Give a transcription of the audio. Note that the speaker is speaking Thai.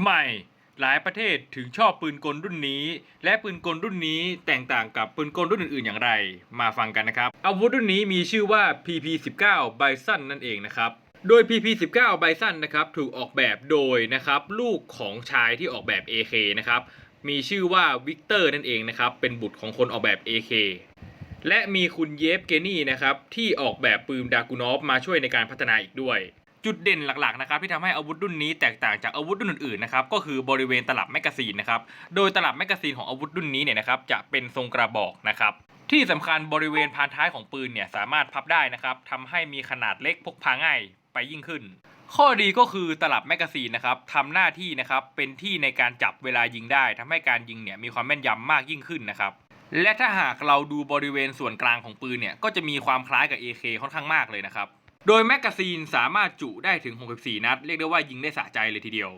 ทำไมหลายประเทศถึงชอบปืนกลรุ่นนี้ และปืนกลรุ่นนี้แตกต่างกับปืนกลรุ่นอื่นๆอย่างไร มาฟังกันนะครับ อาวุธรุ่นนี้มีชื่อว่า PP19 Bison นั่นเองนะครับ โดย PP19 Bison นะครับถูกออกแบบโดยนะครับลูกของชายที่ออกแบบ AK นะครับมีชื่อว่าวิกเตอร์นั่นเองนะครับเป็นบุตรของคนออกแบบ AK และมีคุณเยฟเกนี่นะครับที่ออกแบบปืนดากูนอฟมาช่วยในการพัฒนาอีกด้วย จุดเด่นหลักๆนะครับที่ทำให้อาวุธรุ่นนี้แตกต่างจากอาวุธรุ่นอื่นๆนะครับก็คือบริเวณตลับแมกกาซีนนะครับโดยตลับแมกกาซีนของอาวุธรุ่นนี้เนี่ยนะครับจะเป็นทรงกระบอกนะครับที่สำคัญบริเวณพานท้ายของปืนเนี่ยสามารถพับได้นะครับทำให้มีขนาดเล็กพกพาง่ายไปยิ่งขึ้น ข้อดีก็คือตลับแมกกาซีนนะครับทำหน้าที่นะครับเป็นที่ในการจับเวลายิงได้ทำให้การยิงเนี่ยมีความแม่นยำมากยิ่งขึ้นนะครับและถ้าหากเราดูบริเวณส่วนกลางของปืนเนี่ยก็จะมีความคล้ายกับ AK ค่อนข้างมากเลยนะครับ โดยแมกกาซีนสามารถจุได้ถึง 64 นัด เรียกได้ว่ายิงได้สะใจเลยทีเดียว